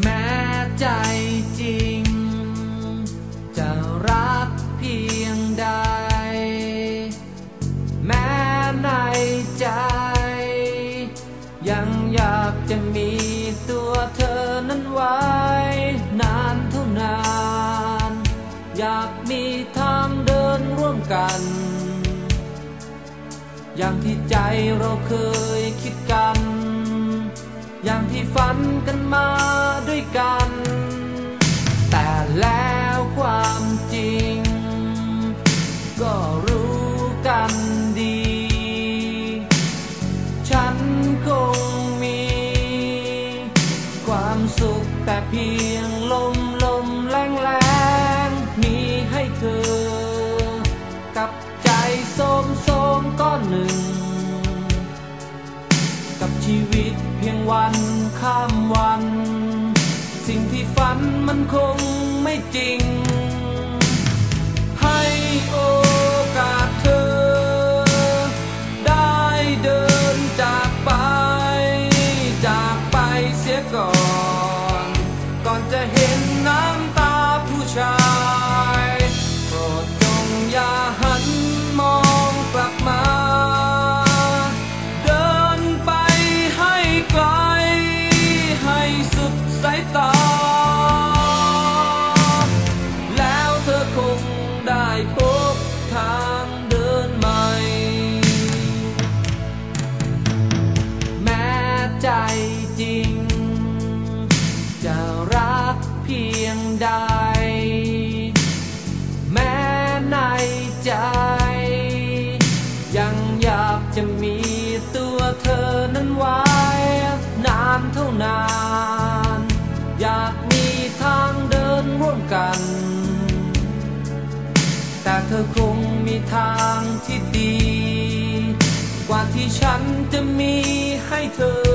แม้ใจจริง จะรักเพียงใด แม้ในใจ ยังอยากจะมีตัวเธอนั้นไว้ นานเท่านาน อยากมีทางเดินร่วมกัน อย่างที่ใจเราเคยคิดกัน อย่างที่ฝันกันมา ด้วยกัน แต่แล้วความจริง ก็รู้กันดี ฉันคงมี ความสุขแต่เพียงลมลมแรงแรงมีให้เธอ กับใจโสมโสมก้อนหนึ่ง กับชีวิตเพียงวันข้ามวัน ฝันมันคงไม่จริง บ ทางที่ดี กว่าที่ฉันจะมีให้เธอ